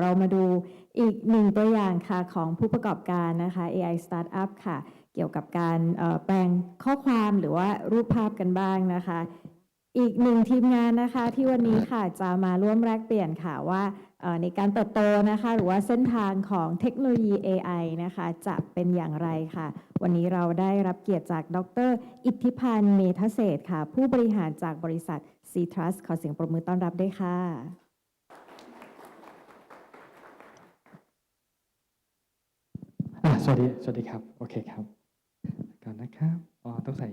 เรามาดูอีกหนึ่งตัวอย่างค่ะของผู้ประกอบการนะคะ AI Startup ค่ะ เกี่ยวกับการแปลงข้อความหรือว่ารูปภาพกันบ้างนะคะ อีกหนึ่งทีมงานนะคะที่วันนี้ค่ะจะมาร่วมแลกเปลี่ยนค่ะว่าในการเติบโตนะคะ หรือว่าเส้นทางของเทคโนโลยี AI นะคะ จะเป็นอย่างไรค่ะ วันนี้เราได้รับเกียรติจากดร อิทธิพันธ์เมธเศษค่ะ ผู้บริหารจากบริษัท C Trust ขอเสียงปรบมือต้อนรับด้วยค่ะ อะสวัสดี สวัสดีครับ โอเคครับก่อนนะครับ อ๋อ ต้องใส่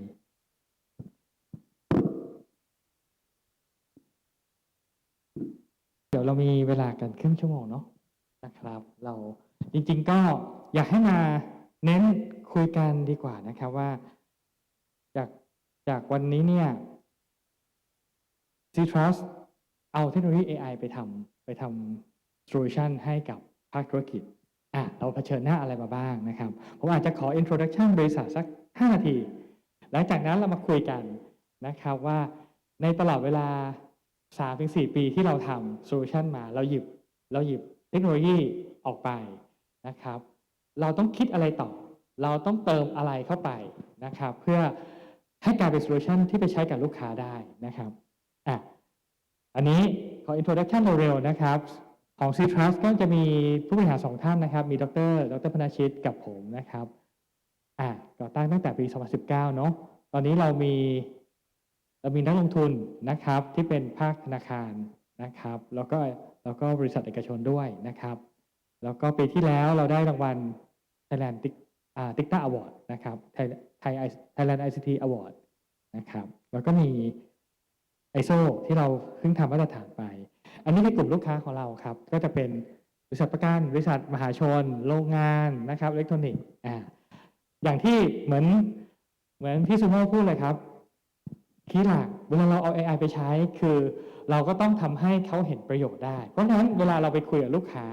เดี๋ยวเรามีเวลากันครึ่งชั่วโมงเนาะ นะครับ เราจริง ๆ ก็อยากให้มาเน้นคุยกันดีกว่านะครับว่า จากจากวันนี้เนี่ย C Trust เอาเทคโนโลยี AI ไปทำไปทำโซลูชันให้กับภาคธุรกิจ อะเราเผชิญหน้าอะไรมาบ้างนะครับผมอาจจะขอ introduction บริษัทสัก 5 นาที หลังจากนั้นเรามาคุยกันนะครับว่าในตลอดเวลา 3-4 ปีที่เราทำโซลูชันมาเราหยิบเราหยิบเทคโนโลยีออกไปนะครับ เราต้องคิดอะไรต่อ เราต้องเติมอะไรเข้าไปนะครับ เพื่อให้กลายเป็นโซลูชันที่ไปใช้กับลูกค้าได้นะครับอะอันนี้ขอ introduction เร็วๆนะครับ ของ C Trust ก็จะมีผู้บริหารสองท่านนะครับ มีดร ดรพนาชิตกับผมนะครับอ่าก่อตั้งตั้งแต่ปี 2019 เนาะตอนนี้เรามีเรามีนักลงทุนนะครับที่เป็นภาคธนาคารนะครับ แล้วก็แล้วก็บริษัทเอกชนด้วยนะครับ แล้วก็ปีที่แล้วเราได้รางวัล Thailand Tik อ่า Tikta Award นะครับ Thai Thai Thailand ICT Award นะครับ แล้วก็มี ISO ที่เราเพิ่งทำมาตรฐานไป อันนี้เป็นกลุ่มลูกค้าของเราครับ ก็จะเป็นบริษัทประกันบริษัทมหาชน โรงงานนะครับอิเล็กทรอนิกส์อ่าอย่างที่เหมือนเหมือนพี่ซูโม่พูดเลยครับคีย์หลักเวลาเราเอา AI ไปใช้คือ เราก็ต้องทำให้เขาเห็นประโยชน์ได้ เพราะฉะนั้นเวลาเราไปคุยกับลูกค้า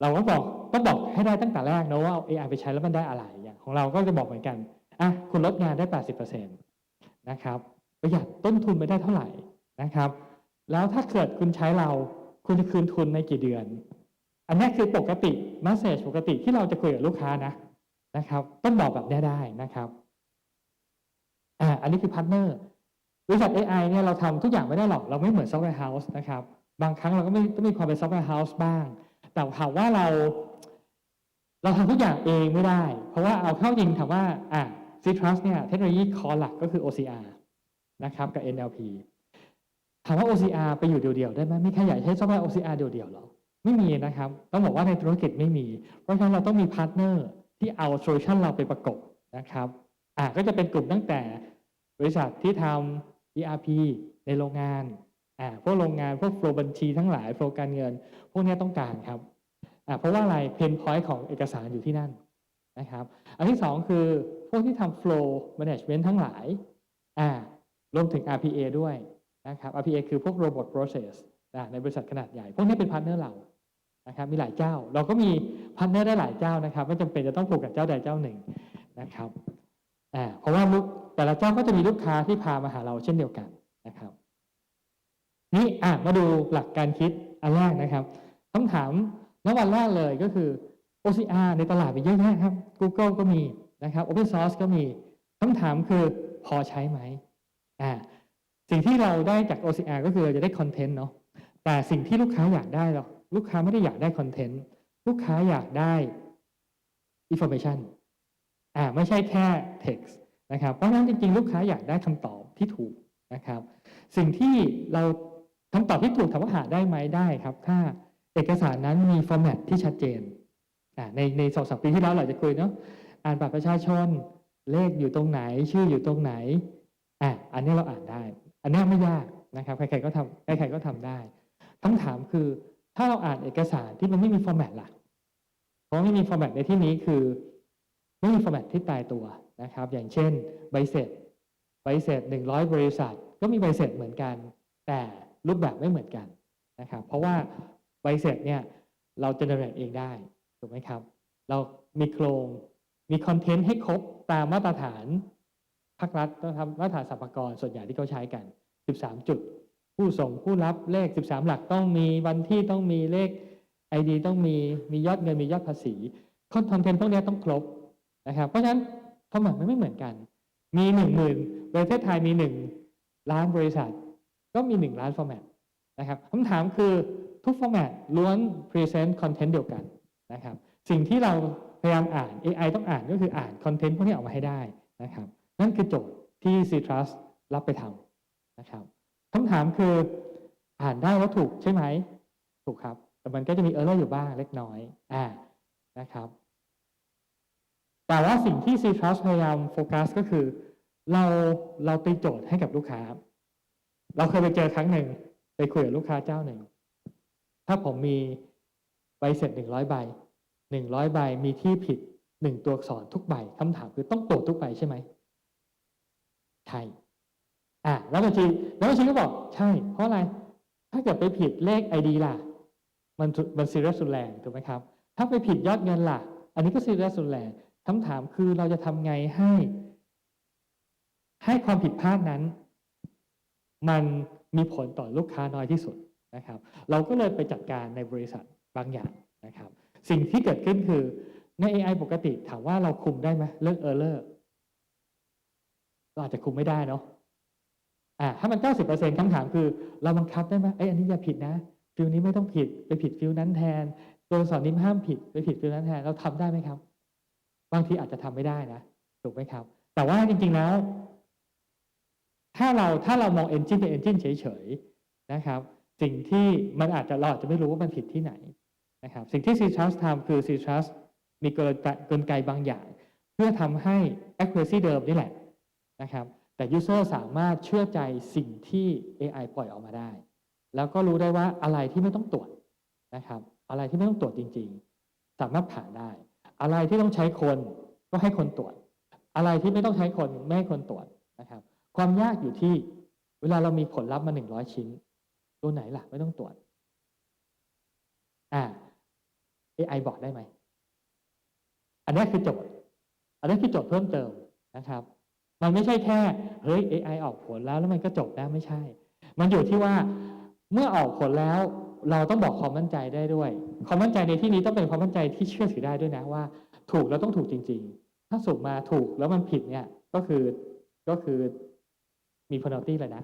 เราก็บอกต้องบอกให้ได้ตั้งแต่แรกนะว่าเอา AI ไปใช้แล้วมันได้อะไรอย่างของเราก็จะบอกเหมือนกันอะคุณลดงานได้ 80%นะครับประหยัดต้นทุนไปได้เท่าไหร่นะครับ แล้วถ้าเกิดคุณใช้เราคุณจะคืนทุนในกี่เดือน อันนี้คือปกติม s สเซจปกติที่เราจะคุยกับลูกค้านะนะครับ ต้องบอกแบบนี้ได้นะครับอ่าอันนี้คือพาร์ทเนอร์บริษัท AI เนี่ยเราทำทุกอย่างไม่ได้หรอก เราไม่เหมือนซอฟต์แวร์เฮาส์นะครับ บางครั้งเราก็ไม่ต้องมีความเป็นซอฟต์แวร์เฮาส์บ้าง แต่ถามว่าเรา เราทำทุกอย่างเองไม่ได้ เพราะว่าเอาเข้าจริงถามว่าอ่า C Trust เนี่ยเทคโนโลยีคอหลักก็คือ OCR นะครับกับ NLP ถามว่า OCR ไปอยู่เดี่ยวๆได้ไหมไมีใครอยากใช้ซอฟต์แวร์ OCR เดี่ยวๆหรอไม่มีนะครับต้องบอกว่าในธุรกิจไม่มี เพราะฉะนั้นเราต้องมีพาร์ทเนอร์ที่เอาโซลูชันเราไปประกบนะครับอ่าก็จะเป็นกลุ่มตั้งแต่บริษัทที่ทำ ERP ในโรงงานอ่าพวกโรงงานพวกโฟล์บัญชีทั้งหลายโฟล์การเงิน พวกนี้ต้องการครับอ่าเพราะว่าอะไรเพนพอยต์ของเอกสารอยู่ที่นั่นนะครับ อันที่สองคือพวกที่ทำ flow management ทั้งหลายอ่ารวมถึง RPA ด้วย นะครับ RPA คือพวก robot process นะในบริษัทขนาดใหญ่ พวกนี้เป็นพาร์ทเนอร์เรานะครับมีหลายเจ้า เราก็มีพาร์ทเนอร์ได้หลายเจ้านะครับไม่จำเป็นจะต้องผูกกับเจ้าใดเจ้าหนึ่งนะครับอ่าเพราะว่าลูกแต่ละเจ้าก็จะมีลูกค้าที่พามาหาเราเช่นเดียวกันนะครับ นี่อะมาดูหลักการคิดอันแรกนะครับคำถามณวันแรกเลยก็คือ OCR ในตลาดมีเยอะแยะครับ Google ก็มีนะครับ Open Source ก็มีคำถามคือพอใช้ไหมอ่า สิ่งที่เราได้จาก OCR ก็คือเราจะได้คอนเทนต์เนาะแต่สิ่งที่ลูกค้าอยากได้หรอลูกค้าไม่ได้อยากได้คอนเทนต์ลูกค้าอยากได้ information อ่าไม่ใช่แค่ text นะครับเพราะฉะนั้นจริงๆ ลูกค้าอยากได้คำตอบที่ถูกนะครับ สิ่งที่เราคำตอบที่ถูกถามว่าหาได้ไหมได้ครับ ถ้าเอกสารนั้นมีฟอร์แมตที่ชัดเจนอ่าในในสองสามปีที่แล้วเราจะคุยเนาะอ่านบัตรประชาชนเลขอยู่ตรงไหน ชื่ออยู่ตรงไหนอะอันนี้เราอ่านได้ อันนี้ไม่ยากนะครับใครๆก็ทำใครๆก็ทำได้คำถามคือถ้าเราอ่านเอกสารที่มันไม่มีฟอร์แมตล่ะเพราะไม่มีฟอร์แมตในที่นี้คือไม่มีฟอร์แมตที่ตายตัวนะครับ อย่างเช่นใบเสร็จใบเสร็จ100บริษัท ก็มีใบเสร็จเหมือนกัน แต่รูปแบบไม่เหมือนกันนะครับ เพราะว่าใบเสร็จเนี่ยเราจะเ e เรตเองได้ถูกไหมครับ เรามีโครงมีคอนเทนต์ให้ครบตามมาตรฐาน ภาครัฐต้องทำมาตรฐานสรรพากรส่วนใหญ่ที่เขาใช้กัน 13 จุด ผู้ส่งผู้รับเลข 13 หลักต้องมีวันที่ต้องมีเลข ID ต้องมีมียอดเงินมียอดภาษีคอนเทนต์พวกเนี้ยต้องครบนะครับเพราะฉะนั้นฟอร์แมตมันไม่เหมือนกัน มีหนึ่งหมื่นประเทศไทยมีหนึ่งล้านบริษัท ก็มีหนึ่งล้านฟอร์แมตนะครับคำถามคือทุกฟอร์แมตล้วน present content เดียวกันนะครับสิ่งที่เราพยายามอ่าน AI ต้องอ่านก็คืออ่านคอนเทนต์พวกนี้ออกมาให้ได้นะครับ นั่นคือโจทย์ที่ C Trust รับไปทำนะครับคำถามคืออ่านได้ว่าถูกใช่ไหม ถูกครับ แต่มันก็จะมี error อยู่บ้างเล็กน้อยอ่านะครับแต่ว่าสิ่งที่ C Trust พยายามโฟกัสก็คือ เราเราตีโจทย์ให้กับลูกค้า เราเคยไปเจอครั้งหนึ่งไปคุยกับลูกค้าเจ้าหนึ่ง ถ้าผมมีใบเสร็จหนึ่งร้อยใบหนึ่งร้อยใบมีที่ผิดหนึ่งตัวอักษรทุกใบคำถามคือต้องตรวจทุกใบใช่ไหม ใช่อะแล้วบัญชีแล้วบัญชีก็บอกใช่ เพราะอะไร ถ้าเกิดไปผิดเลข ID ล่ะ มันมันซีเรียสสุดแรงถูกไหมครับ ถ้าไปผิดยอดเงินล่ะ อันนี้ก็ซีเรียสสุดแรงคำถามคือเราจะทำไงให้ ให้ความผิดพลาดนั้น มันมีผลต่อลูกค้าน้อยที่สุดนะครับ เราก็เลยไปจัดการในบริษัทบางอย่างนะครับ สิ่งที่เกิดขึ้นคือใน AI ปกติถามว่าเราคุมได้ไหมเรื่อง error เราอาจจะคุมไม่ได้เนาะอ่าถ้ามัน90%คำถามคือ เราบังคับได้ไหมเอ้ยอันนี้อย่าผิดนะฟิลนี้ไม่ต้องผิดไปผิดฟิลนั้นแทนตัวอักษรนี้ห้ามผิดไปผิดฟิลนั้นแทนเราทำได้ไหมครับ บางทีอาจจะทำไม่ได้นะถูกไหมครับ แต่ว่าจริง ๆแล้ว ถ้าเราถ้าเรามอง engine เป็น engine เฉยๆนะครับ สิ่งที่มันอาจจะเราอาจจะไม่รู้ว่ามันผิดที่ไหนนะครับ สิ่งที่ C Trust ทำคือ C Trust มีกลไกกลไกบางอย่าง เพื่อทำให้ accuracy เดิมนี่แหละ นะครับ แต่ user สามารถเชื่อใจสิ่งที่ AI ปล่อยออกมาได้ แล้วก็รู้ได้ว่าอะไรที่ไม่ต้องตรวจนะครับ อะไรที่ไม่ต้องตรวจจริง ๆ สามารถผ่านได้ อะไรที่ต้องใช้คนก็ให้คนตรวจ อะไรที่ไม่ต้องใช้คนไม่ให้คนตรวจนะครับ ความยากอยู่ที่เวลาเรามีผลลัพธ์มาหนึ่งร้อยชิ้น ตัวไหนล่ะ ไม่ต้องตรวจอ่า AI บอกได้ไหม อันนี้คือโจทย์ อันนี้คือโจทย์เพิ่มเติมนะครับ มันไม่ใช่แค่เฮ้ย AI ออกผลแล้วแล้วมันก็จบแล้วไม่ใช่ มันอยู่ที่ว่าเมื่อออกผลแล้วเราต้องบอกความมั่นใจได้ด้วย ความมั่นใจในที่นี้ต้องเป็นความมั่นใจที่เชื่อถือได้ด้วยนะว่า ถูกแล้วต้องถูกจริง ๆ ถ้าสูงมาถูกแล้วมันผิดเนี่ยก็คือก็คือมี penalty เลยนะ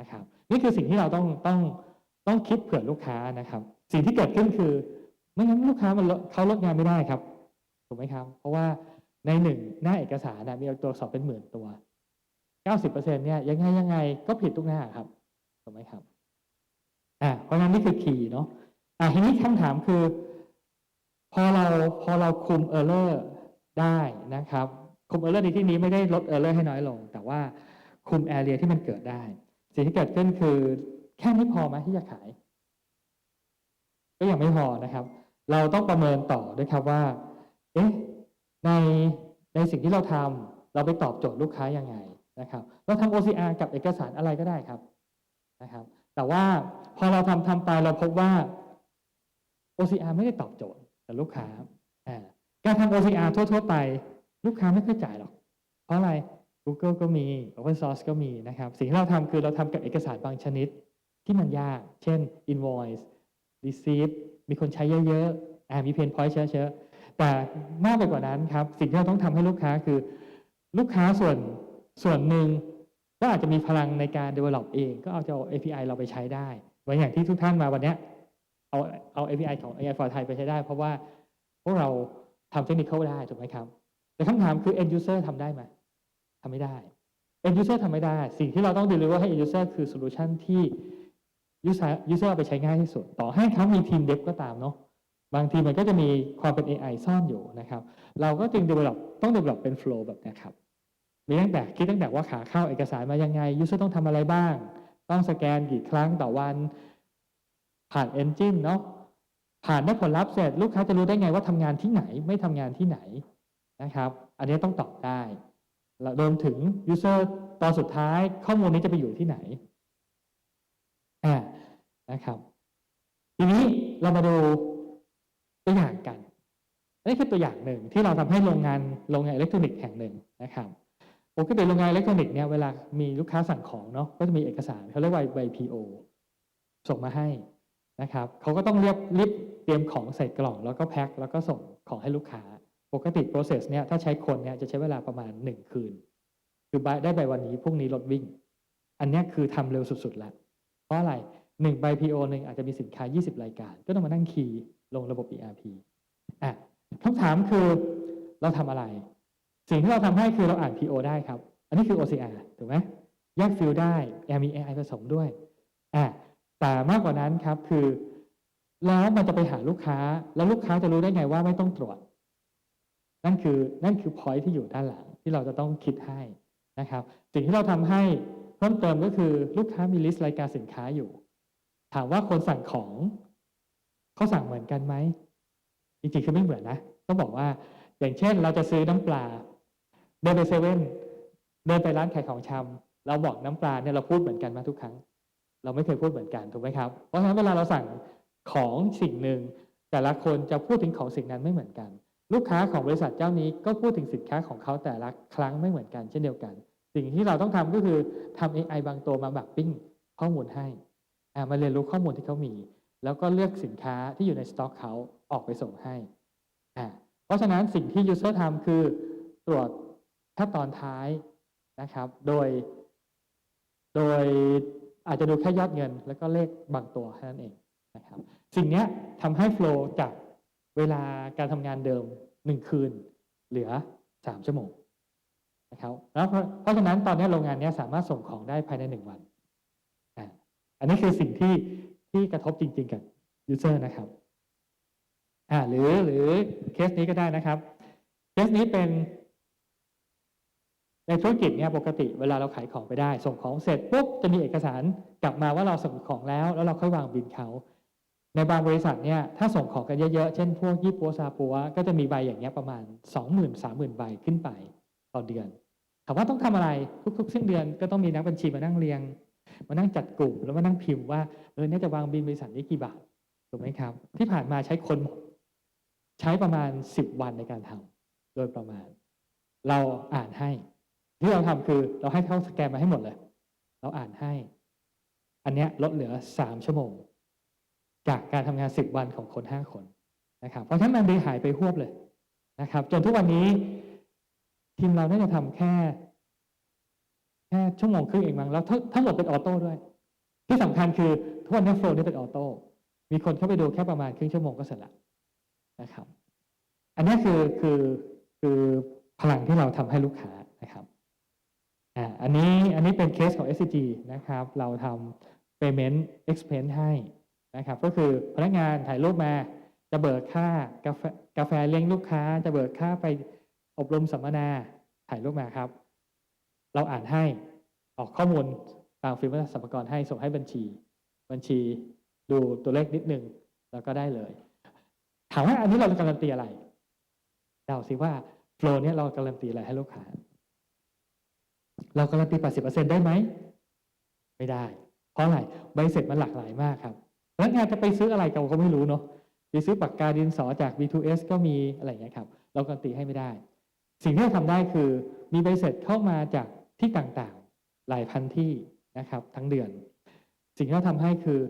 นะครับ นี่คือสิ่งที่เราต้องต้องต้องคิดเผื่อลูกค้านะครับ สิ่งที่เกิดขึ้นคือ ไม่งั้นลูกค้ามันเขาลดงานไม่ได้ครับถูกไหมครับ เพราะว่า ในหนึ่งหน้าเอกสารนะมีตัวอักษรเป็นหมื่นตัว 90%เนี่ยยังไงยังไงก็ผิดทุกหน้าครับถูกไหมครับอ่าเพราะนั้นนี่คือคีย์เนาะอ่าทีนี้คำถามคือ พอเราพอเราคุม error ได้นะครับคุม error ในที่นี้ไม่ได้ลด error ให้น้อยลง แต่ว่าคุม area ที่มันเกิดได้ สิ่งที่เกิดขึ้นคือ แค่นี้พอไหมที่จะขาย ก็ยังไม่พอนะครับ เราต้องประเมินต่อด้วยครับว่า เอ๊ะ ในในสิ่งที่เราทำเราไปตอบโจทย์ลูกค้ายังไงนะครับเราทำ OCR กับเอกสารอะไรก็ได้ครับนะครับ แต่ว่าพอเราทำทำไปเราพบว่า OCR ไม่ได้ตอบโจทย์กับลูกค้าการทำ OCR ทั่ว ๆ ไป ลูกค้าไม่ค่อยจ่ายหรอก เพราะอะไร Google ก็มี Open Source ก็มีนะครับ สิ่งที่เราทำคือเราทำกับเอกสารบางชนิดที่มันยาก เช่น Invoice Receipt มีคนใช้เยอะๆมี Pain Point เยอะๆ แต่มากไปกว่านั้นครับ สิ่งที่เราต้องทำให้ลูกค้าคือ ลูกค้าส่วนส่วนหนึ่งก็อาจจะมีพลังในการ develop เอง ก็เอาจะเอา API เราไปใช้ได้เหมือนอย่างที่ทุกท่านมาวันนี้เอาเอา API ของ AI for Thai ไปใช้ได้ เพราะว่าพวกเราทำเทคนิคได้ถูกไหมครับ แต่คำถามคือ end user ทำได้ไหมทำไม่ได้ end user ทำไม่ได้ สิ่งที่เราต้อง deliver ให้ end user คือ solution ที่ user user เอาไปใช้ง่ายที่สุด ต่อให้เขามีทีม dev ก็ตามเนาะ บางทีมันก็จะมีความเป็น AI ซ่อนอยู่นะครับ เราก็จึง develop ต้อง develop เป็น flow แบบนี้ครับ มีตั้งแต่คิดตั้งแต่ว่าขาเข้าเอกสารมายังไง user ต้องทำอะไรบ้าง ต้องสแกนกี่ครั้งต่อวัน ผ่าน engine เนาะผ่านได้ผลลัพธ์เสร็จลูกค้าจะรู้ได้ไงว่าทำงานที่ไหนไม่ทำงานที่ไหนนะครับ อันนี้ต้องตอบได้รวมถึง user ตอนสุดท้ายข้อมูลนี้จะไปอยู่ที่ไหนอ่านะครับ ทีนี้เรามาดู ตัวอย่างกันอันนี้คือตัวอย่างหนึ่งที่เราทำให้โรงงานโรงงานอิเล็กทรอนิกส์แห่งหนึ่งนะครับปกติโรงงานอิเล็กทรอนิกส์เนี่ยเวลามีลูกค้าสั่งของเนาะก็จะมีเอกสารเขาเรียกว่าใบ PO ส่งมาให้นะครับเขาก็ต้องเรียบรีบเตรียมของใส่กล่องแล้วก็แพ็คแล้วก็ส่งของให้ลูกค้า ปกติ process เนี่ยถ้าใช้คนเนี่ยจะใช้เวลาประมาณ 1 คืน คือได้ใบวันนี้พรุ่งนี้รถวิ่ง อันนี้คือทำเร็วสุดๆแล้วเพราะอะไรหนึ่งใบ PO หนึ่งอาจจะมีสินค้า 20 รายการ ก็ต้องมานั่งคีย์ ลงระบบ ERP อะคำถามคือเราทำอะไร สิ่งที่เราทำให้คือเราอ่าน PO ได้ครับ อันนี้คือ OCR ถูกไหมแยกฟิลได้แอมี AI ผสมด้วยอะแต่มากกว่านั้นครับคือ แล้วมันจะไปหาลูกค้า แล้วลูกค้าจะรู้ได้ไงว่าไม่ต้องตรวจ นั่นคือนั่นคือ point ที่อยู่ด้านหลังที่เราจะต้องคิดให้นะครับ สิ่งที่เราทำให้เพิ่มเติมก็คือลูกค้ามีลิสต์รายการสินค้าอยู่ ถามว่าคนสั่งของ เขาสั่งเหมือนกันไหมจริงๆคือไม่เหมือนนะต้องบอกว่าอย่างเช่นเราจะซื้อน้ำปลาเดินไปเซเว่นเดินไปร้านขายของชำเราบอกน้ำปลาเนี่ยเราพูดเหมือนกันมาทุกครั้ง เราไม่เคยพูดเหมือนกันถูกไหมครับ เพราะฉะนั้นเวลาเราสั่งของสิ่งหนึ่ง แต่ละคนจะพูดถึงของสิ่งนั้นไม่เหมือนกัน ลูกค้าของบริษัทเจ้านี้ก็พูดถึงสินค้าของเขาแต่ละครั้งไม่เหมือนกัน เช่นเดียวกัน สิ่งที่เราต้องทำก็คือทำ AI บางตัวมาแบบปิ้งข้อมูลให้มาเรียนรู้ข้อมูลที่เขามี แล้วก็เลือกสินค้าที่อยู่ในสต็อกเขาออกไปส่งให้อ่าเพราะฉะนั้นสิ่งที่ user ทำคือตรวจขั้นตอนท้ายนะครับ โดย โดยอาจจะดูแค่ยอดเงิน แล้วก็เลขบางตัวแค่นั้นเองนะครับ สิ่งนี้ทำให้โฟล์จากเวลาการทำงานเดิมหนึ่งคืน เหลือสามชั่วโมงนะครับแล้วเพราะฉะนั้นตอนนี้โรงงานนี้สามารถส่งของได้ภายในหนึ่งวัน อันนี้คือสิ่งที่ ที่กระทบจริง ๆ กับยูเซอร์นะครับอ่าหรือหรือเคสนี้ก็ได้นะครับ เคสนี้เป็นในธุรกิจเนี่ยปกติเวลาเราขายของไปได้ ส่งของเสร็จปุ๊บจะมีเอกสารกลับมาว่าเราส่งของแล้ว แล้วเราค่อยวางบินเขาในบางบริษัทเนี่ยถ้าส่งของกันเยอะๆ เช่นพวกยี่ปัวซาปัว ก็จะมีใบอย่างเงี้ยประมาณ 20,000 30,000 ใบขึ้นไปต่อเดือนถามว่าต้องทำอะไรทุกๆ สิ้นเดือนก็ต้องมีนักบัญชีมานั่งเรียง มานั่งจัดกลุ่มแล้วมานั่งพิมพ์ว่าเออเนี่ยจะวางบินบริษัทนี้กี่บาทถูกไหมครับ ที่ผ่านมาใช้คนหมดใช้ประมาณ 10 วันในการทำโดยประมาณ เราอ่านให้ ที่เราทำคือเราให้เขาสแกนมาให้หมดเลย เราอ่านให้ อันเนี้ยลดเหลือ 3 ชั่วโมง จากการทำงาน 10 วันของคน 5 คนนะครับ เพราะฉะนั้นมันเลยหายไปหวบเลยนะครับ จนทุกวันนี้ทีมเราน่าจะทำแค่ แค่ชั่วโมงครึ่งเองมั้งแล้วทั้งหมดเป็นออโต้ด้วย ที่สำคัญคือทุกวันนี้โฟล์นี่เป็นออโต้มีคนเข้าไปดูแค่ประมาณครึ่งชั่วโมงก็เสร็จแล้วนะครับ อันนี้คือคือคือพลังที่เราทำให้ลูกค้านะครับอ่าอันนี้อันนี้เป็นเคสของ SCG นะครับ เราทำ payment expense ให้นะครับ ก็คือพนักงานถ่ายรูปมาจะเบิกค่ากาแฟกาแฟเลี้ยงลูกค้า จะเบิกค่าไปอบรมสัมมนาถ่ายรูปมาครับ เราอ่านให้ออกข้อมูลตามฟิล์มสัมภากรให้ส่งให้บัญชี บัญชีดูตัวเลขนิดนึงแล้วก็ได้เลย ถามว่าอันนี้เราการันตีอะไรเดาสิว่าโฟล์เนี่ยเราการันตีอะไรให้ลูกค้าเราการันตี 80%ได้ไหม ไม่ได้ เพราะอะไรใบเสร็จมันหลากหลายมากครับพนักงานจะไปซื้ออะไรเราก็ไม่รู้เนาะไปซื้อปากกาดินสอจาก B2S ก็มีอะไรอย่างเงี้ยครับ เราการันตีให้ไม่ได้ สิ่งที่เราทำได้คือมีใบเสร็จเข้ามาจาก ที่ต่างๆ หลายพันที่นะครับ ทั้งเดือน สิ่งที่เราทำให้คือ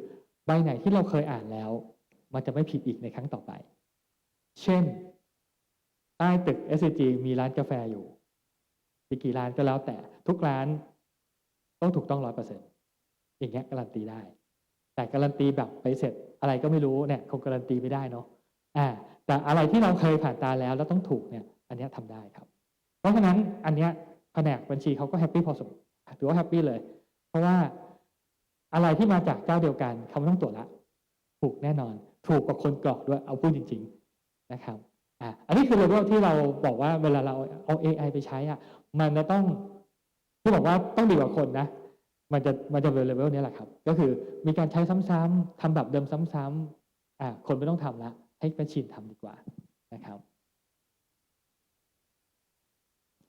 ใบไหนที่เราเคยอ่านแล้ว มันจะไม่ผิดอีกในครั้งต่อไป เช่น ใต้ตึก SCG มีร้านกาแฟอยู่มีกี่ร้านก็แล้วแต่ทุกร้านต้องถูกต้องร้อยเปอร์เซ็นต์อย่างเงี้ยการันตีได้ แต่การันตีแบบไปเสร็จอะไรก็ไม่รู้เนี่ยคงการันตีไม่ได้เนาะอ่า แต่อะไรที่เราเคยผ่านตาแล้วแล้วต้องถูกเนี่ย อันนี้ยทำได้ครับ เพราะฉะนั้นอันเนี้ย แผนกบัญชีเขาก็แฮปปี้พอสมถือว่าแฮปปี้เลย เพราะว่าอะไรที่มาจากเจ้าเดียวกันเขาไม่ต้องตรวจละถูกแน่นอน ถูกกว่าคนกรอกด้วยเอาพูดจริง ๆนะครับอะอันนี้คือเลเวลที่เราบอกว่าเวลาเราเอา AI ไปใช้อะ มันจะต้องที่บอกว่าต้องดีกว่าคนนะ มันจะมันจะเป็นเลเวลนี้แหละครับ ก็คือมีการใช้ซ้ำๆทำแบบเดิมซ้ำๆอะคนไม่ต้องทำละให้แมชชีนทำดีกว่านะครับ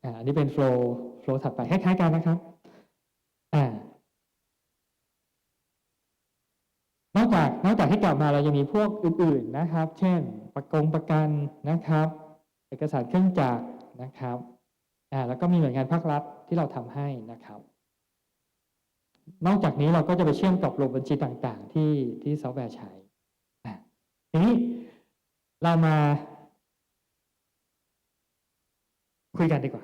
อันนี้เป็นโฟล์โฟล์ถัดไปคล้ายๆกันนะครับอนอกจากนอกจากที่กล่าวมาเรายังมีพวกอื่นๆนะครับ เช่น ประกงประกันนะครับ เอกสารเครื่องจักรนะครับอ่าแล้วก็มีหน่วยงานภาครัฐที่เราทำให้นะครับ นอกจากนี้เราก็จะไปเชื่อมกับระบบบัญชีต่างๆ ที่ที่ซอฟต์แวร์ใช้ทีนี้เรามา คุยกันดีกว่า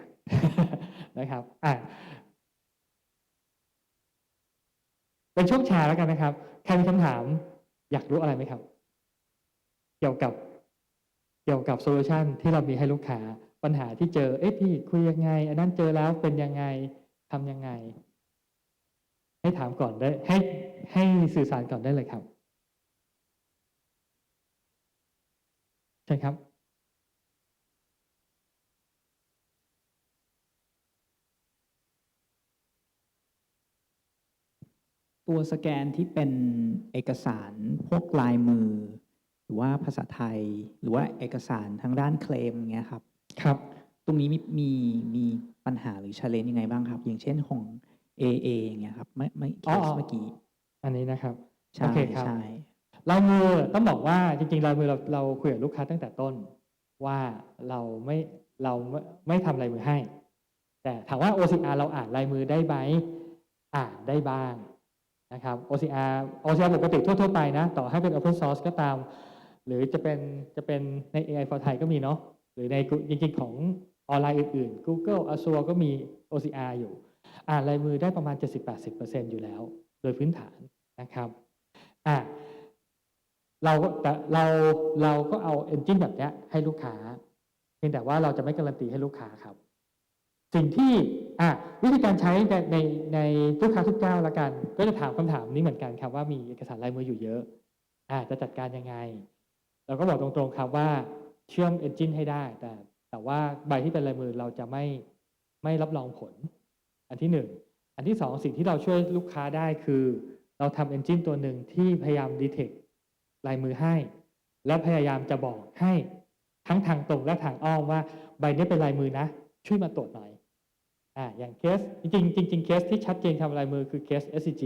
นะครับอะเป็นช่วงแชร์แล้วกันนะครับใครมีคำถามอยากรู้อะไรไหมครับ เกี่ยวกับเกี่ยวกับโซลูชันที่เรามีให้ลูกค้าปัญหาที่เจอ เอ๊ะพี่คุยยังไง อันนั้นเจอแล้วเป็นยังไงทำยังไง ให้ถามก่อนได้ ให้ให้สื่อสารก่อนได้เลยครับ ใช่ครับ ตัวสแกนที่เป็นเอกสารพวกลายมือ หรือว่าภาษาไทย หรือว่าเอกสารทางด้านเคลมอย่างเงี้ยครับ ครับ ตรงนี้มีมีมีปัญหาหรือช l เลนยังไงบ้างครับ อย่างเช่นของ AA อย่างเงี้ยครับไม่ไม่เคอ๋อสอ๋อเมื่อกี้อันนี้นะครับใช่โอเคครับใช่ลายมือต้องบอกว่าจริงๆลายมือเราเราคุยกับลูกค้าตั้งแต่ต้นว่าเราไม่เราไม่ไม่ทำลายมือให้ แต่ถามว่า OCR เราอ่านลายมือได้ไหมอ่านได้บ้าง นะครับ OCR OCR ปกติทั่ว ๆ ไปนะ ต่อให้เป็น Open Source ก็ตาม หรือจะเป็นจะเป็นใน AI for Thai ก็มีเนาะหรือในจริงๆของออนไลน์อื่นๆ Google Azure ก็มี OCR อยู่ อ่านลายมือได้ประมาณ 70-80%อยู่แล้ว โดยพื้นฐานนะครับอะเราแต่เราเราก็เอา engine แบบนี้ให้ลูกค้า เพียงแต่ว่าเราจะไม่การันตีให้ลูกค้าครับ สิ่งที่วิธีการใช้ในในในลูกค้าทุกเจ้าละกัน ก็จะถามคำถามนี้เหมือนกันครับว่ามีเอกสารลายมืออยู่เยอะอะจะจัดการยังไง เราก็บอกตรงๆครับว่าเชื่อม engine ให้ได้ แต่แต่ว่าใบที่เป็นลายมือเราจะไม่ไม่รับรองผล อันที่หนึ่งอันที่สองสิ่งที่เราช่วยลูกค้าได้คือ เราทำ engine ตัวหนึ่งที่พยายาม detect ลายมือให้ และพยายามจะบอกให้ทั้งทางตรงและทางอ้อมว่าใบนี้เป็นลายมือนะ ช่วยมาตรวจหน่อย อ่าอย่างเคสจริงจริงเคสที่ชัดเจนทำลายมือคือเคส SCG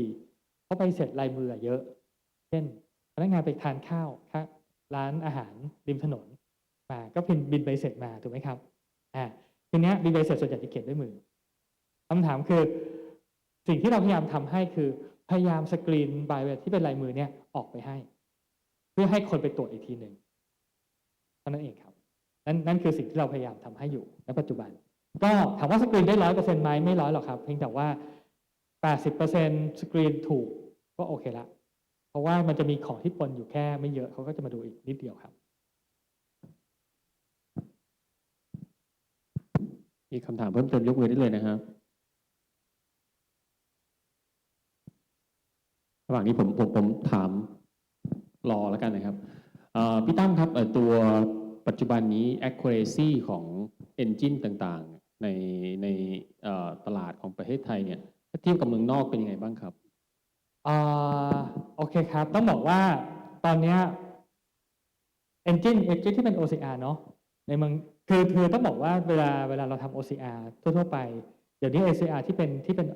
เพราะใบเสร็จลายมือเยอะ เช่นพนักงานไปทานข้าวครับร้านอาหารริมถนนมาก็พิมพ์บินใบเสร็จมาถูกไหมครับอ่าทีเนี้ยบินใบเสร็จส่วนใหญ่จะเขียนด้วยมือคำถามคือ สิ่งที่เราพยายามทำให้คือพยายามสกรีนใบที่เป็นลายมือเนี่ยออกไปให้ เพื่อให้คนไปตรวจอีกทีหนึ่งเท่านั้นเองครับนั่นนั่นคือสิ่งที่เราพยายามทำให้อยู่ในปัจจุบัน ก็ถามว่าสกรีนได้ร้อยเปอร์เซ็นต์ไหมไม่ร้อยหรอกครับ เพียงแต่ว่าแปดสิบเปอร์เซ็นต์สกรีนถูกก็โอเคละ เพราะว่ามันจะมีของที่ปนอยู่แค่ไม่เยอะเขาก็จะมาดูอีกนิดเดียวครับ มีคำถามเพิ่มเติมยกมือได้เลยนะครับระหว่างนี้ผมผมผมถามรอแล้วกันนะครับพี่ตั้มครับตัวปัจจุบันนี้ accuracy ของ engine ต่างๆ ในในตลาดของประเทศไทยเนี่ยถ้าเทียบกับเมืองนอกเป็นยังไงบ้างครับอ่าโอเคครับ ต้องบอกว่าตอนเนี้ย engine engine ที่เป็น OCR เนาะในเมืองคือคือต้องบอกว่าเวลาเวลาเราทำ OCR ทั่วๆไป เดี๋ยวนี้ OCR ที่เป็นที่เป็น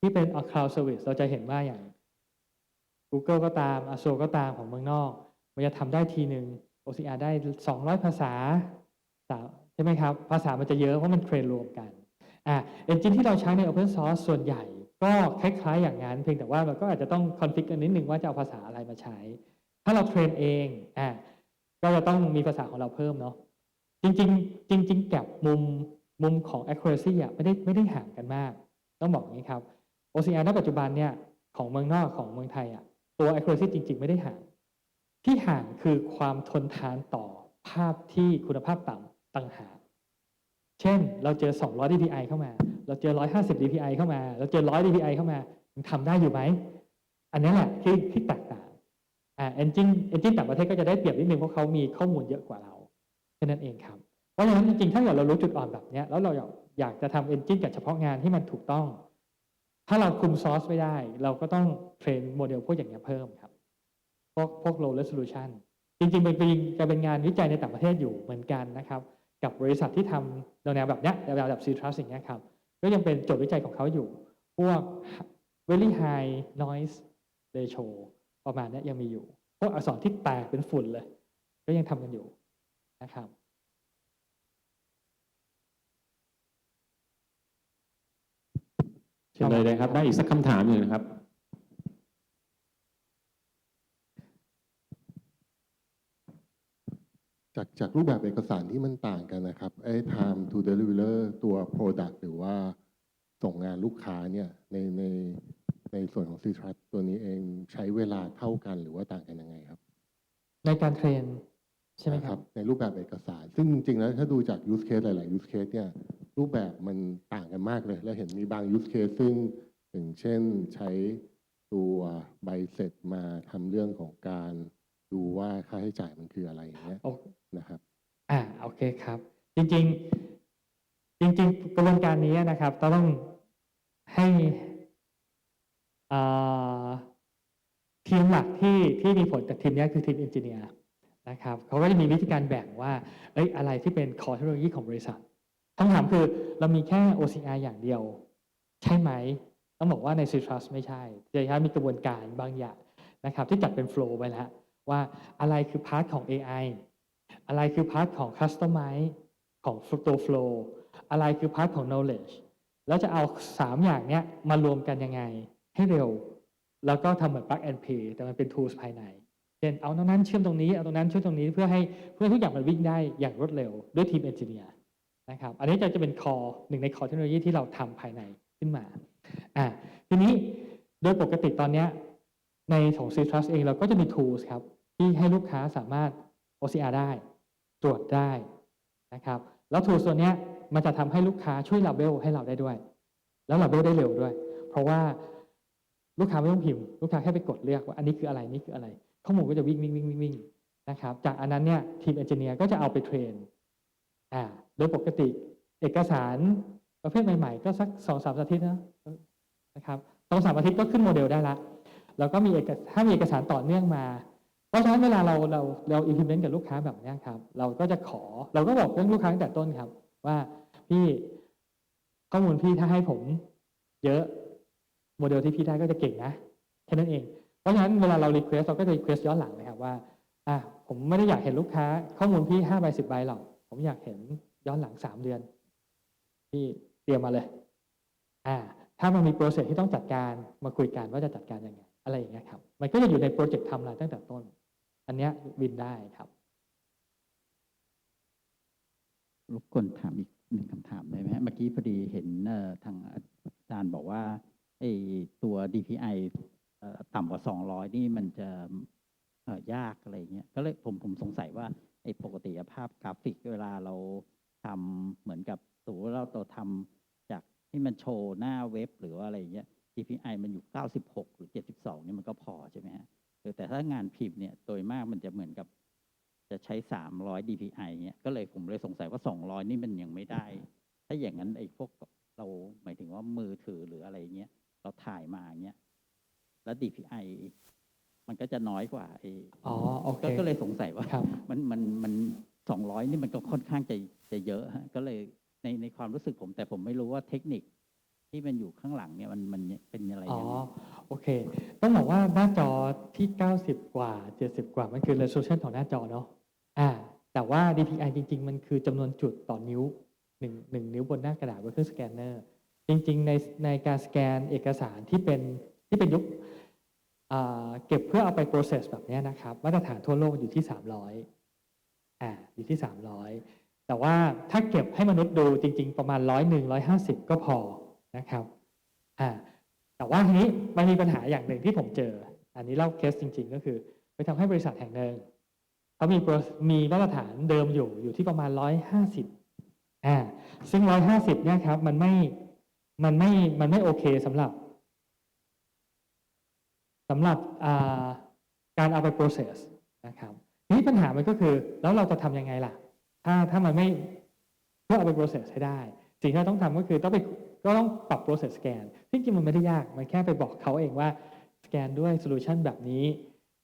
ที่เป็น cloud service เราจะเห็นว่าอย่าง Google ก็ตาม Azure ก็ตามของเมืองนอก มันจะทำได้ทีหนึ่ง OCR ได้ 200 ภาษาสามใช่ไหมครับ ภาษามันจะเยอะเพราะมันเทรนรวมกันอะ engine ที่เราใช้ใน Open Source ส่วนใหญ่ ก็คล้ายๆ อย่างนั้น เพียงแต่ว่ามันก็อาจจะต้องคอนฟิกกันนิดนึงว่าจะเอาภาษาอะไรมาใช้ ถ้าเราเทรนเองอะก็จะต้องมีภาษาของเราเพิ่มเนาะจริงๆ จริง ๆ แก็บมุมมุมของ accuracy อะไม่ได้ไม่ได้ห่างกันมาก ต้องบอกอย่างนี้ครับ OCR ณปัจจุบันเนี่ยของเมืองนอกของเมืองไทยอะตัว accuracy จริง ๆ ไม่ได้ห่าง ที่ห่างคือความทนทานต่อภาพที่คุณภาพต่ำ ต่างหากเช่น เราเจอ 200 dpi เข้ามา เราเจอ 150 dpi เข้ามา เราเจอ 100 dpi เข้ามามันทำได้อยู่ไหม อันนี้แหละที่ที่แตกต่างอ่า engine engine ต่างประเทศก็จะได้เปรียบนิดนึงเพราะเขามีข้อมูลเยอะกว่าเราแค่นั้นเองครับ เพราะฉะนั้นจริงๆ ถ้าเกิดเรารู้จุดอ่อนแบบนี้แล้วเราอยากอยากจะทำ engine กับเฉพาะงานที่มันถูกต้อง ถ้าเราคุมซอสไม่ได้ เราก็ต้องเทรนโมเดลพวกอย่างเงี้เพิ่มครับ พวกพวก low resolution จริงๆเป็นเป็นจะเป็นงานวิจัยในต่างประเทศอยู่เหมือนกันนะครับ กับบริษัทที่ทำแนวแบบเนี้ยแนวแบบ C Trust อย่างเงี้ยครับก็ยังเป็นโจทย์วิจัยของเขาอยู่ พวก very high noise ratio ประมาณนี้ยยังมีอยู่ พวกอักษรที่แตกเป็นฝุ่นเลย ก็ยังทำกันอยู่นะครับเชิญเลยนะครับ ได้อีกสักคำถามหนึ่งนะครับ คจากรูปแบบเอกสารที่มันต่างกันนะครับไอ้ time to deliver ตัว product หรือว่าส่งงานลูกค้าเนี่ยในในในส่วนของ c t r u s ตัวนี้เองใช้เวลาเท่ากันหรือว่าต่างกันยังไงครับ ในการเทรนใช่ไหมครับ ในรูปแบบเอกสาร ซึ่งจริงๆแล้วถ้าดูจาก use case หลาย ๆ use case เนี่ยรูปแบบมันต่างกันมากเลย แล้วเห็นมีบาง use case ซึ่งอย่างเช่นใช้ตัวใบเสร็จมาทำเรื่องของการ ดูว่าค่าใช้จ่ายมันคืออะไรอย่างเงี้ยโอนะครับ อ่าโอเคครับ จริง ๆ จริง ๆ กระบวนการนี้นะครับต้องให้อ่าทีมหลักที่ที่มีผลจากทีมเนี้ยคือทีมเอนจิเนียร์นะครับเขาก็จะมีวิธีการแบ่งว่าเอ้ยอะไรที่เป็นคอเทคโนโลยีของบริษัทคำถามคือเรามีแค่ OCR อย่างเดียว ใช่ไหม ต้องบอกว่าใน Citrus ไม่ใช่จะใช้มีกระบวนการบางอย่างนะครับ ที่จัดเป็นโฟล์ไว้แล้ว ว่าอะไรคือพาร์ทของ AI อะไรคือพาร์ทของ Customize ของตัว Flow อะไรคือพาร์ทของ Knowledge แล้วจะเอา 3 อย่างเนี้ยมารวมกันยังไงให้เร็ว แล้วก็ทำเหมือน plug and play แต่มันเป็น tools ภายในเช่นเอาตรงนั้นเชื่อมตรงนี้เอาตรงนั้นเชื่อมตรงนี้เพื่อให้เพื่อทุกอย่างมันวิ่งได้อย่างรวดเร็วด้วยทีมเอนจิเนียร์นะครับอันนี้จะจะเป็น core หนึ่งใน core เทคโนโลยีที่เราทำภายในขึ้นมาอ่าทีนี้โดยปกติตอนเนี้ยในของ C Trust เองเราก็จะมี tools ครับ ที่ให้ลูกค้าสามารถ OCR ได้ ตรวจได้นะครับแล้ว tools ตัวเนี้มันจะทำให้ลูกค้าช่วย label ให้เราได้ด้วย แล้ว label ได้เร็วด้วย เพราะว่าลูกค้าไม่ต้องพิมพ์ ลูกค้าแค่ไปกดเลือกว่าอันนี้คืออะไรนี่คืออะไร ข้อมูลก็จะวิ่งวิ่งวิ่งวิ่งวิ่งนะครับจากอันนั้นเนี่ยทีมเอนจิเนียร์ก็จะเอาไปเทรนอ่าโดยปกติเอกสารประเภทใหม่ๆ ก็สักสองสามอาทิตย์นะนะครับสองสามอาทิตย์ก็ขึ้นโมเดลได้ละแล้วก็มีเอกถ้ามีเอกสารต่อเนื่องมา เพราะฉะนั้นเวลาเราเราเรา implement กับลูกค้าแบบนี้ครับ เราก็จะขอเราก็บอกเรื่องลูกค้าตั้งแต่ต้นครับ ว่าพี่ข้อมูลพี่ถ้าให้ผมเยอะโมเดลที่พี่ได้ก็จะเก่งนะแค่นั้นเอง เพราะฉะนั้นเวลาเรา request เราก็จะ request ย้อนหลังนะครับว่าอะผมไม่ได้อยากเห็นลูกค้า ข้อมูลพี่ห้าใบสิบใบหรอกผมอยากเห็นย้อนหลังสามเดือนพี่เตรียมมาเลย อ่า ถ้ามันมีโปรเซสที่ต้องจัดการมาคุยกันว่าจะจัดการยังไง อะไรอย่างเงี้ยครับ มันก็จะอยู่ในโปรเจกต์ทำลายตั้งแต่ต้น อันเนี้ยวินได้ครับรบกวนถามอีกหนึ่งคำถามได้ไหมเมื่อกี้พอดีเห็นทางอาจารย์บอกว่าไอ้ตัว DPI ต่ำกว่า 200 นี่มันจะยากอะไรเงี้ยก็เลยผมผมสงสัยว่าไอ้ปกติภาพกราฟิกเวลาเราทำเหมือนกับสมมติเราเราทำจากที่มันโชว์หน้าเว็บหรือว่าอะไรเงี้ย DPI มันอยู่ 96 หรือ 72 นี่มันก็พอใช่ไหมฮะ เออแต่ถ้างานพิมพ์เนี่ยโดยมากมันจะเหมือนกับ จะใช้ 300 DPI เนี่ยก็เลยผมเลยสงสัยว่า 200 นี่มันยังไม่ได้ ถ้าอย่างนั้นไอ้พวกเราหมายถึงว่ามือถือหรืออะไรเงี้ยเราถ่ายมาเงี้ยแล้ว DPI มันก็จะน้อยกว่าไอ้อ๋อโอเคก็ก็เลยสงสัยว่าครับมันมันมัน200นี่มันก็ค่อนข้างจะจะเยอะฮะก็เลยในในความรู้สึกผม แต่ผมไม่รู้ว่าเทคนิค ที่มันอยู่ข้างหลังเนี่ยมันมันเป็นอะไรอ๋อยังไงโอเค ต้องบอกว่าหน้าจอที่ 90 กว่า 70 กว่า มันคือ resolution ของหน้าจอเนาะอ่า แต่ว่า DPI จริง ๆ มันคือจำนวนจุดต่อนิ้วหนึ่งหนึ่งนิ้วบนหน้ากระดาษบนเครื่องสแกนเนอร์จริง ๆ ในในการสแกนเอกสารที่เป็นที่เป็นยุคอ่าเก็บเพื่อเอาไป process แบบเนี้ยนะครับ มาตรฐานทั่วโลกอยู่ที่ 300อ่าอยู่ที่ 300 แต่ว่าถ้าเก็บให้มนุษย์ดูจริง ๆ ประมาณร้อยหนึ่งร้อยห้าสิบก็พอ นะครับอ่าแต่ว่าทีนี้มันมีปัญหาอย่างหนึ่งที่ผมเจอ อันนี้เล่าเคสจริง ๆ ก็คือ ไปทำให้บริษัทแห่งหนึ่งเขามีมีมาตรฐานเดิมอยู่อยู่ที่ประมาณร้อยห้าสิบอ่าซึ่งร้อยห้าสิบเนี่ยครับมันไม่มันไม่มันไม่โอเคสำหรับสำหรับอ่าการเอาไป process นะครับทีนี้ปัญหามันก็คือ แล้วเราจะทำยังไงล่ะ ถ้าถ้ามันไม่เพื่อเอาไป process ให้ได้ สิ่งที่เราต้องทำก็คือต้องไป ก็ต้องปรับ process scan ที่จริงมันไม่ได้ยาก มันแค่ไปบอกเขาเองว่าสแกนด้วย solution แบบนี้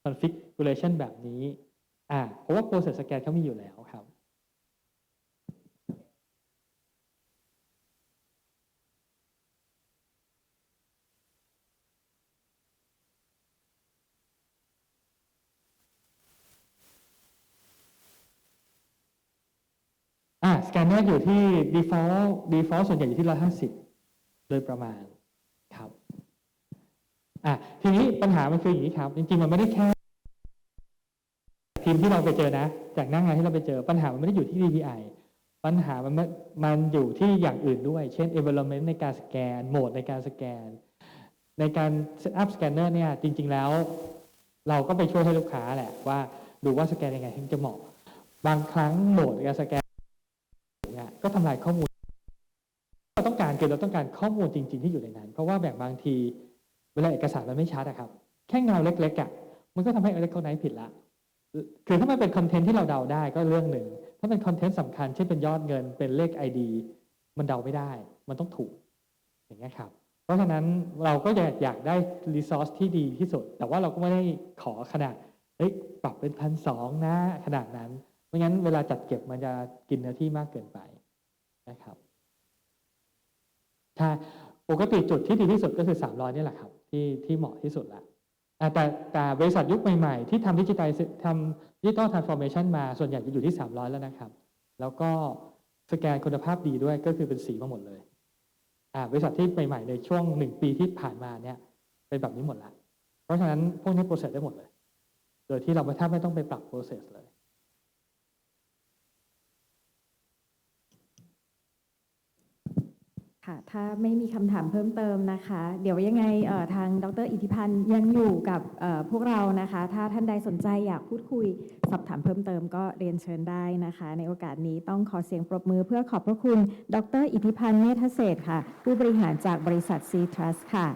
configuration แบบนี้อ่าเพราะว่า process scan เขามีอยู่แล้วครับ อ่าสแกนเนอร์อยู่ที่ default default ส่วนใหญ่อยู่ที่ 150 โดยประมาณครับอะทีนี้ปัญหามันคืออย่างนี้ครับ จริงๆ มันไม่ได้แค่ทีมที่เราไปเจอนะ จากหน้างานที่เราไปเจอ ปัญหามันไม่ได้อยู่ที่ DPI ปัญหามันมันอยู่ที่อย่างอื่นด้วย เช่น environment ในการสแกนโหมดในการสแกน ในการ set up scanner เนี่ย จริง ๆ แล้ว เราก็ไปช่วยให้ลูกค้าแหละว่าดูว่าสแกนยังไงถึงจะเหมาะ บางครั้งโหมดในการสแกน ก็ทำลายข้อมูลเราต้องการคือเราต้องการข้อมูลจริง ๆ ที่อยู่ในนั้น เพราะว่าแบบบางทีเวลาเอกสารมันไม่ชัดอะครับ แค่เงาเล็กๆอะมันก็ทำให้ Electronize ผิดละคือถ้ามันเป็นคอนเทนต์ที่เราเดาได้ก็เรื่องหนึ่ง ถ้าเป็นคอนเทนต์สำคัญเช่นเป็นยอดเงินเป็นเลข ID มันเดาไม่ได้ มันต้องถูก อย่างเงี้ยครับ เพราะฉะนั้นเราก็อยากอยากได้รีซอสที่ดีที่สุด แต่ว่าเราก็ไม่ได้ขอขนาดเฮ้ยปรับเป็นพันสองนะขนาดนั้น ไม่งั้นเวลาจัดเก็บมันจะกินเนื้อที่มากเกินไป นะครับใช่ปกติจุดที่ดีที่สุดก็คือ 300 นี่แหละครับ ที่ที่เหมาะที่สุดละแต่แต่บริษัทยุคใหม่ๆ ที่ทำดิจิทัลทำดิจิตอลทรานส์ฟอร์เมชันมาส่วนใหญ่จะอยู่ที่ 300 แล้วนะครับ แล้วก็สแกนคุณภาพดีด้วยก็คือเป็นสีมาหมดเลยบริษัทที่ใหม่ๆ ในช่วงหนึ่งปีที่ผ่านมาเนี่ยเป็นแบบนี้หมดละเพราะฉะนั้นพวกนี้โปรเซสได้หมดเลย โดยที่เราไม่แทบไม่ต้องไปปรับโปรเซสเลย ค่ะถ้าไม่มีคำถามเพิ่มเติมนะคะ เดี๋ยวยังไงเอ่อทางดรอิทธิพันธ์ยังอยู่กับเอ่อพวกเรานะคะ ถ้าท่านใดสนใจอยากพูดคุยสอบถามเพิ่มเติมก็เรียนเชิญได้นะคะ ในโอกาสนี้ต้องขอเสียงปรบมือเพื่อขอบพระคุณ ดรอิทธิพันธ์เมธเศรษฐ์ค่ะ ผู้บริหารจากบริษัท C Trust ค่ะ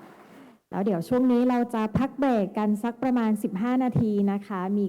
แล้วเดี๋ยวช่วงนี้เราจะพักเบรกกันสักประมาณ 15 นาทีนะคะมี